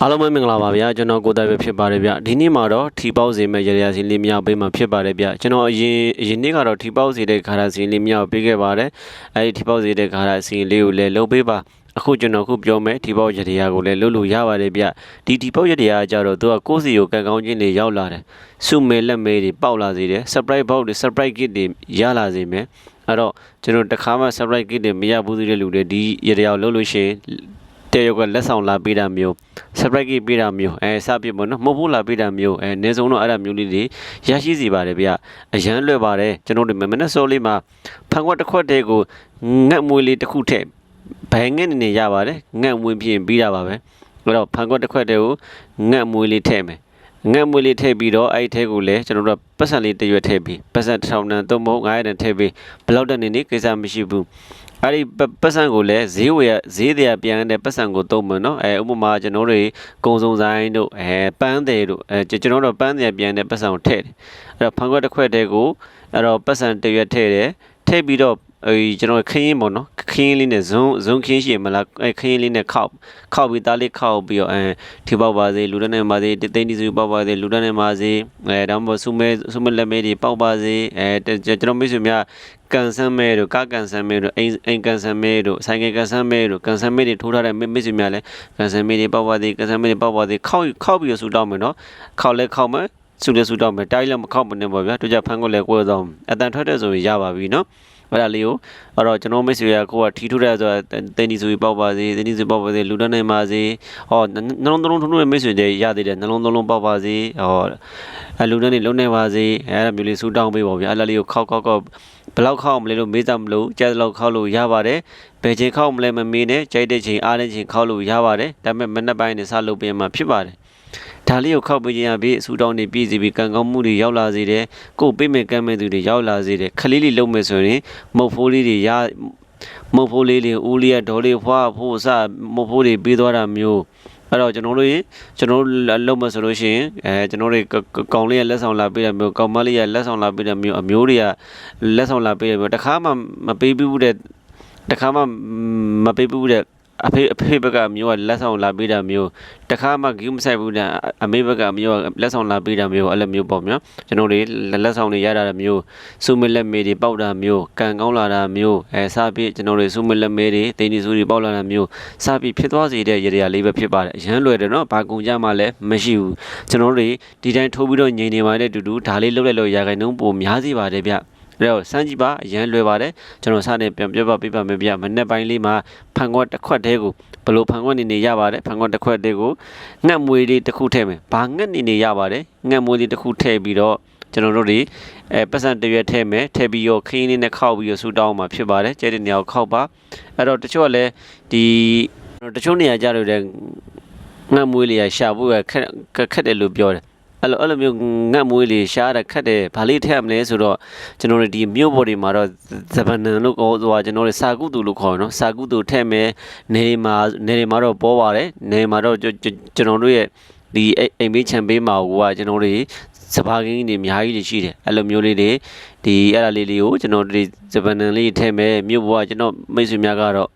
အားလုံးပဲမင်္ဂလာပါဗျာကျွန်တော်ကိုယ်တိုင်ပဲဖြစ်ပါတယ်ဗျဒီနေ့မှာတော့ထီပေါက်စီမဲ့ရရစီလေးမြောက်ပေးမှာဖြစ်ပါတယ်ဗျကျွန်တော်အရင်အရင်နေ့ကတော့ထီပေါက်စီတဲ့ခါရစီလေးမြောက်ပေးခဲ့ပါတယ်အဲဒီထီပေါက်စီတဲ့ခါရစီလေးကိုလည်းလုပ်ပေးပါအခုကျွန်တော်ခုပြောမယ်ထီပေါက်ရတရားကိုလည်းလုပ်လို့ရပါတယ်ဗျဒီထီပေါက်ရတရားကြတော့သူကကိုယ့်စီကိုကံကောင်းခြင်းတွေရောက်လာတယ်စုမဲလက်မဲတွေပေါက်လာစေတယ် surprise box တွေ surprise gift တွေရလာစေမယ်အဲ့တော့ကျွန်တော်တစ်ခါမှ surprise gift တွေမရဘူးသေးတဲ့လူတွေဒီရတရားကိုလုပ်လို့ရှိရင် တဲ့ရောက်ကလက်ဆောင်လာပေးတာမျိုး surprise gift ပေးတာမျိုးအဲစပြပေါ့နော်မဟုတ်ဘူးလာပေးတာမျိုးအဲနေစုံတော့အဲ့ဒါမျိုးလေးတွေရရှိစီပါတယ်ဗျအရန်လွယ်ပါတယ်ကျွန်တော်တို့မမနဲ့စောလေးမှာဖန်ခွက်တစ်ခွက်တည်းကိုငက်မွေလေးတစ်ခုထည့်ဘယ်ငက်နေနေရပါတယ်ငက်မွေဖြစ်ရင်ပြီးတာပါပဲအဲ့တော့ဖန်ခွက်တစ်ခွက်တည်းကိုငက်မွေလေးထည့်မယ် ငက်မွေလေးထည့်ပြီးတော့အဲ့ဒီထဲကိုလည်းကျွန်တော်တို့ကပတ်စံလေးတစ်ရွက်ထည့်ပြီးပတ်စံတစ်ထောင်တန်သုံးပုံ900တန်ထည့်ပြီးဘယ်လောက်တန်နေနေကိစ္စမရှိဘူးအဲ့ဒီပပတ်စံကိုလည်းဈေးဝယ်ဈေးတရားပြန်တဲ့ပတ်စံကိုသုံးမယ်နော်အဲဥပမာကျွန်တော်တို့ကုံစုံဆိုင်တို့အဲပန်းတယ်တို့အဲကျွန်တော်တို့ပန်းတယ်ပြန်တဲ့ပတ်စံကိုထည့်တယ်အဲ့တော့ဖန်ခွက်တစ်ခွက်တည်းကိုအဲ့တော့ပတ်စံတစ်ရွက်ထည့်တယ်ထည့်ပြီးတော့ အဲကျွန်တော်ခင်းရင်ပေါ့နော်ခင်းလေးနဲ့ဇွန်းဇွန်းခင်းရှိရမလားအဲခင်းလေးနဲ့ခောက်ခောက်ပြီးသားလေးခောက်ပြီးတော့အဲထီပေါက်ပါစေလူတန်းနေပါစေတိတ်တိစုပေါက်ပါစေလူတန်းနေပါစေအဲဒါမှမဟုတ်ဆုမဲဆုမဲလက်မဲတွေပေါက်ပါစေအဲကျွန်တော်မိတ်ဆွေများကန်ဆန်းမဲတို့ကကန်ဆန်းမဲတို့အိမ်အိမ်ကန်ဆန်းမဲတို့ဆိုင်ကယ်ကန်ဆန်းမဲတို့ကန်ဆန်းမဲတွေထိုးထားတဲ့မိတ်ဆွေများလည်းကန်ဆန်းမဲတွေပေါက်ပါစေကန်ဆန်းမဲတွေပေါက်ပါစေခောက်ခောက်ပြီးတော့ဆူတောင်းမယ်နော်ခောက်လဲခောက်မယ်ဆူလဲဆူတောင်းမယ်တိုင်းလည်းမခောက်မနေပါဗျာတို့ကြဖန်ကိုလည်းကိုယ်ဆောင်အတန်ထွက်တဲ့ဆိုရင်ရပါပြီနော် အဲ့ဒါလေးကိုအဲ့တော့ကျွန်တော်မိတ်ဆွေကကိုကထီထူတဲ့ဆိုတာတင်းဒီဆိုပြီးပေါက်ပါစေတင်းဒီဆိုပေါက်ပါစေလူတန်းနိုင်ပါစေဟောနှလုံးသုံးလုံးထုံးထုံးမိတ်ဆွေတွေရသေးတယ်နှလုံးသုံးလုံးပေါက်ပါစေဟောအလူတန်းနေလုံးနေပါစေအဲ့ဒါမျိုးလေးဆူတောင်းပေးပါဗျာအဲ့ဒါလေးကိုခောက်ခောက်ခောက်ဘယ်လောက်ခောက်မလဲလို့မေးကြမလို့ကြက်လောက်ခောက်လို့ရပါတယ်ဘယ်ချိန်ခောက်မလဲမမေးနဲ့ကြိုက်တဲ့ချိန်အားတဲ့ချိန်ခောက်လို့ရပါတယ်ဒါပေမဲ့မနေ့ပိုင်းနဲ့စလုပ်ပြင်မှာဖြစ်ပါတယ် ဒါလေးကိုခောက်ပေးခြင်းအပြင်ဆူတောင်းနေပြည့်စီပြီးကံကောင်းမှုတွေရောက်လာစေတယ်ကိုယ်ပြိမဲ့ကမ်းမဲ့သူတွေရောက်လာစေတယ်ခလေးလေးလုံးမယ်ဆိုရင်မုတ်ဖိုးလေးတွေရမုတ်ဖိုးလေးတွေဦးလေးရဒေါ်လေးဖွားဖို့စမုတ်ဖိုးတွေပေးသွားတာမျိုးအဲ့တော့ကျွန်တော်တို့ကျွန်တော်တို့လုံးမဆိုလို့ရှိရင်အဲကျွန်တော်တို့ကောင်လေးရလက်ဆောင်လာပေးတာမျိုးကောင်မလေးရလက်ဆောင်လာပေးတာမျိုးအမျိုးတွေကလက်ဆောင်လာပေးတယ်မျိုးတခါမှမပေးဘူးတဲ့တခါမှမပေးဘူးတဲ့ အဖေအဖေဘက်ကမျိုးကလက်ဆောင်လာပေးတာမျိုးတခါမှဂိမ်းမဆိုင်ဘူးတဲ့အမေဘက်ကမျိုးကလက်ဆောင်လာပေးတာမျိုးအဲ့လိုမျိုးပေါ့မျိုးကျွန်တော်တွေလက်ဆောင်တွေရတာမျိုးစုမလက်မေတွေပေါက်တာမျိုးကန်ကောင်းလာတာမျိုးအဲစပြီးကျွန်တော်တွေစုမလက်မေတွေတင်းဒီစုတွေပေါက်လာတာမျိုးစပြီးဖြစ်သွားစေတဲ့ရေရာလေးပဲဖြစ်ပါတယ်အရန်လွယ်တယ်နော်ဘာကုန်ကြမှလည်းမရှိဘူးကျွန်တော်တွေဒီတိုင်းထိုးပြီးတော့ငြိမ်နေပါတဲ့တူတူဒါလေးလှုပ်လိုက်လို့ရာခိုင်နှုန်းပိုများစီပါတယ်ဗျ အဲ့တော့စမ်းကြည့်ပါအရန်လွယ်ပါတယ်ကျွန်တော်စတဲ့ပြန်ပြပြပေးပါမယ်ဗျမနေ့ပိုင်းလေးမှာဖန်ခွက်တစ်ခွက်တည်းကိုဘလို့ဖန်ခွက်နေနေရပါတယ်ဖန်ခွက်တစ်ခွက်တည်းကိုငှက်မွေလေးတစ်ခုထည့်မယ်ဘာငှက်နေနေရပါတယ်ငှက်မွေလေးတစ်ခုထည့်ပြီးတော့ကျွန်တော်တို့တွေအဲပတ်စံတရွက်ထည့်မယ်ထည့်ပြီးရောခင်းလေးနဲ့ခောက်ပြီးရဆူတောင်းမှာဖြစ်ပါတယ်ကျဲတဲ့နေရာကိုခောက်ပါအဲ့တော့တချို့ကလည်းဒီတချို့နေရာကြလို့တဲ့ငှက်မွေးလေးရရှာဖို့ခက်ခက်တယ်လို့ပြောတယ် အဲ့လိုအဲ့လိုမျိုးငတ်မွေးလေးရှားတာခက်တယ်ဗာလေးထည့်ရမလဲဆိုတော့ကျွန်တော်တို့ဒီမြို့ပေါ်တွေမှာတော့ဇပန်နန်လို့ခေါ်ဆိုတာကျွန်တော်တို့စာကုတူလို့ခေါ်နော်စာကုတူထည့်မယ်နေမှာနေမှာတော့ပေါ်ပါတယ်နေမှာတော့ကျွန်တော်တို့ရဲ့ဒီအိမ်မေးချန်ပေးမှာကကျွန်တော်တို့စပါးကင်းတွေအများကြီးတွေရှိတယ်အဲ့လိုမျိုးလေးတွေဒီအဲ့ဒါလေးလေးကိုကျွန်တော်တို့ဇပန်နန်လေးထည့်မယ်မြို့ပေါ်ကကျွန်တော်မိတ်ဆွေများကတော့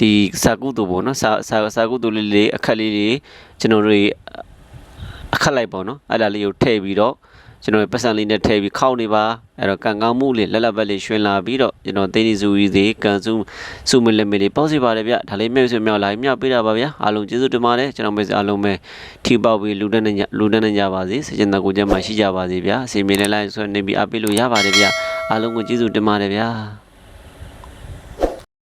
ဒီစာကုတူပေါ့နော်စာစာစာကုတူလေးလေးအခက်လေးတွေကျွန်တော်တို့ အခက်လိုက်ပေါ့နော်အဲ့ဒါလေးကိုထည့်ပြီးတော့ကျွန်တော်ပတ်စံလေးနဲ့ထည့်ပြီးခောက်နေပါအဲ့တော့ကန်ကောင်းမှုလေးလက်လက်ဘက်လေးရွှင်လာပြီးတော့ကျွန်တော်တင်းဒီစုကြီးသေးကန်စုစုမလက်မလေးပေါ့စီပါတယ်ဗျဒါလေးမြှုပ်ဆွေမြောက်လာမြှောက်ပေးတာပါဗျအားလုံးကျေးဇူးတင်ပါတယ်ကျွန်တော်မိတ်ဆွေအားလုံးပဲထီပေါက်ပြီးလူတက်နေလူတက်နေကြပါစေစကြင်တကူချက်မှရှိကြပါစေဗျအစီအမင်းလေးလိုက်ဆွနေပြီးအားပေးလို့ရပါတယ်ဗျအားလုံးကိုကျေးဇူးတင်ပါတယ်ဗျ